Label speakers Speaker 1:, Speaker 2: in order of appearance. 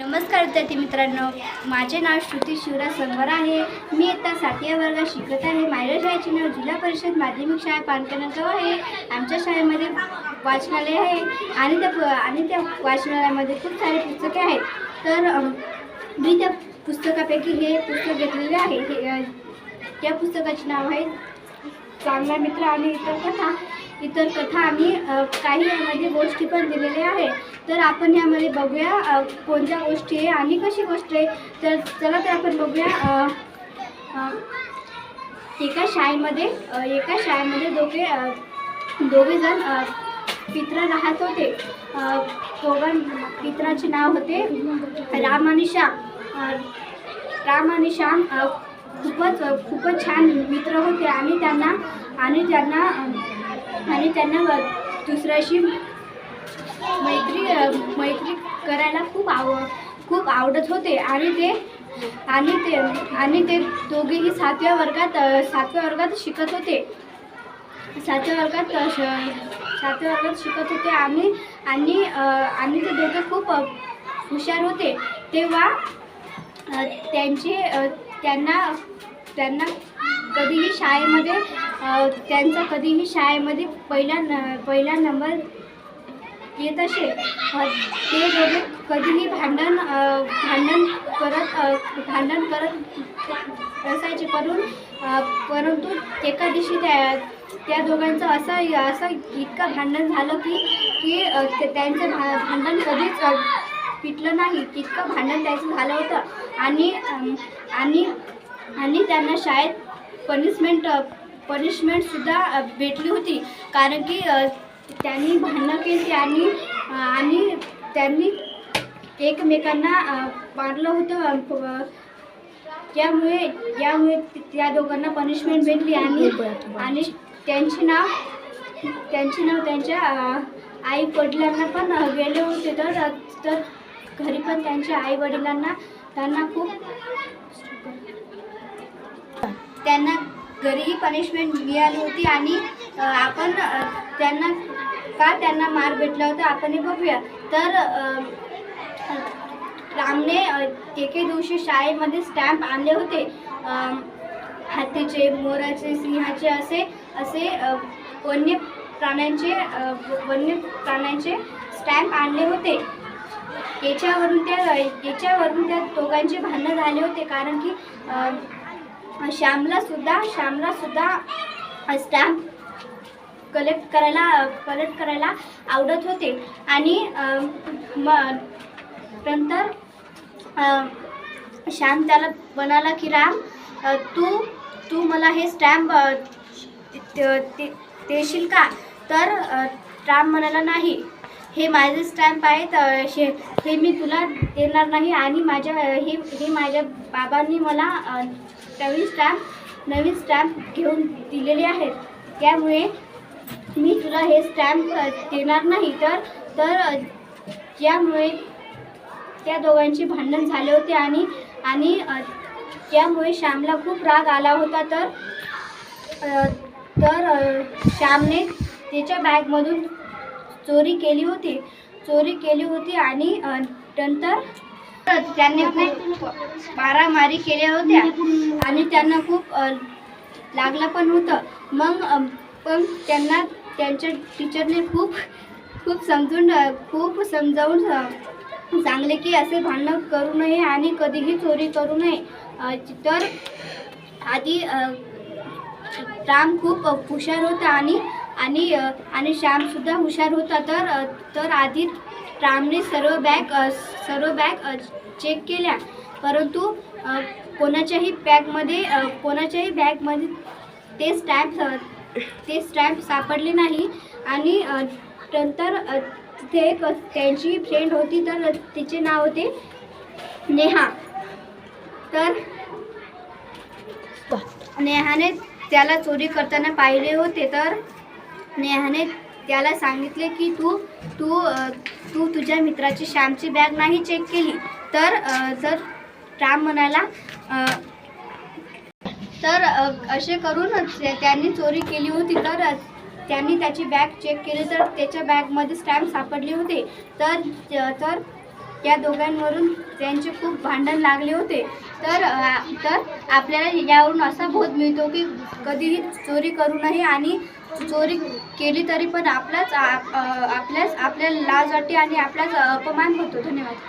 Speaker 1: नमस्कार विद्यार्थी मित्रांनो. माझे नाव श्रुती शिवराज संवर आहे. मी इयत्ता सातव्या वर्गात शिकत आहे. माझ्या शाळेचे नाव जिल्हा परिषद माध्यमिक शाळा पानकनागाव आहे. आमच्या शाळेमध्ये वाचनालय आहे आणि त्या प- आणि त्या वाचनालयामध्ये खूप सारे पुस्तके आहेत. तर मी त्या पुस्तकापैकी हे पुस्तक घेतलेले आहे. हे त्या या पुस्तकाचे नाव आहे चांगला मित्र आणि इतर कथा इतर कथा आणि काही यामध्ये गोष्टी पण दिलेल्या आहे तर आपण यामध्ये बघूया कोणत्या गोष्टी आहे आणि कशी गोष्ट आहे. तर चला तर आपण बघूया एका शाळेमध्ये एका शाळेमध्ये दोघे दोघेजण दोघे जण पित्र राहत होते. अ, दोघां पित्राचे नाव होते राम आणि श्याम राम आणि श्याम खूपच छान मित्र होते आणि त्यांना आणि त्यांना आणि त्यांना दुसऱ्याशी मैत्री मैत्री करायला खूप आव खूप आवडत होते. आणि ते आणि ते आणि ते दोघेही सातव्या वर्गात सातव्या वर्गात शिकत होते. सातव्या वर्गात श- सातव्या वर्गात शिकत होते आणि आणि आणि ते दोघे खूप हुशार होते. तेव्हा त्यांचे त्यांना त्यांना कधीही शाळेमध्ये त्यांचा कधीही शाळेमध्ये पहिला न पहिला नंबर येत असे ते दोघे कधीही भांडण भांडण करत भांडण करत असायचे. करून परंतु एका दिवशी त्या त्या दोघांचं असं असं इतकं भांडण झालं की की त्यांचं भा भांडण कधीच पिटलं नाही. इतकं भांडण त्यांचं झालं होतं. आणि आणि आणि त्यांना शाळेत पनिशमेंट पनिशमेंटसुद्धा भेटली होती. कारण की त्यांनी भांडणं केली आणि आणि त्यांनी एकमेकांना मारलं होतं. त्यामुळे यामुळे त्या दोघांना पनिशमेंट भेटली आणि आणि त्यांचे नाव त्यांचे नाव त्यांच्या आई वडिलांना पण गेले होते. तर तर घरी पण त्यांच्या आई वडिलांना त्यांना खूप त्यांना घरीही पनिशमेंट मिळाली होती आणि आपण त्यांना का त्यांना मार भेटला होता आपण हे बघूया. तर रामने एके दिवशी शाळेमध्ये स्टॅम्प आणले होते. हातीचे हत्तीचे मोराचे सिंहाचे असे असे वन्य प्राण्यांचे वन्य प्राण्यांचे स्टॅम्प आणले होते. याच्यावरून त्या याच्यावरून त्या दोघांचे भांडणं झाले होते. कारण की श्यामला सुद्धा श्यामला सुद्धा स्टॅम्प कलेक्ट करायला कलेक्ट करायला आवडत होते. आणि मग म नंतर श्याम त्याला म्हणाला की राम तू तू मला हे स्टॅम्प ते- देशील का? तर राम म्हणाला नाही. हे माझे स्टॅम्प आहेत. शे हे मी तुला देणार नाही आणि माझ्या हे हे माझ्या बाबांनी मला नवीन स्टॅम्प नवीन स्टॅम्प घेऊन दिलेले आहेत. त्यामुळे मी तुला हे स्टॅम्प देणार नाही. तर तर त्यामुळे त्या दोघांचे भांडण झाले होते आणि आणि त्यामुळे श्यामला खूप राग आला होता. तर तर श्यामने त्याच्या बॅगमधून चोरी केली होती. चोरी केली होती आणि नंतर त्यांनी खूप मारामारी केल्या होत्या आणि त्यांना खूप लागलं पण होतं. मग पण त्यांना त्यांच्या टीचरने खूप खूप समजून खूप समजावून चांगले सांगले की असे भांडणं करू नये आणि कधीही चोरी करू नये. तर आधी राम खूप हुशार होता आणि आणि आणि श्यामसुद्धा हुशार होता. तर तर आधी रामने सर्व बॅग सर्व बॅग चेक केल्या. परंतु कोणाच्याही बॅगमध्ये कोणाच्याही बॅगमध्ये ते स्टॅम्प ते स्टॅम्प सापडले नाही. आणि नंतर तिथे एक त्यांची फ्रेंड होती. तर तिचे नाव होते नेहा. तर नेहाने त्याला चोरी करताना पाहिले होते. तर नेहाने त्याला सांगितले की तू तू तू तुझ्या मित्राची श्यामची बॅग नाही चेक केली. तर तर राम म्हणाला तर असे करून त्यांनी चोरी केली होती तर त्यांनी त्याची बॅग चेक केली तर त्याच्या बॅगमध्ये स्टॅम्प सापडले होते. तर तर या दोघांवरून त्यांचे खूप भांडण लागले होते. तर तर आपल्याला यावरून असा बोध मिळतो की कधीही चोरी करू नये आणि चोरी केली तरी पण आपलाच आपल्याच आपल्याला लाज वाटते आणि आपलाच अपमान होतो. धन्यवाद.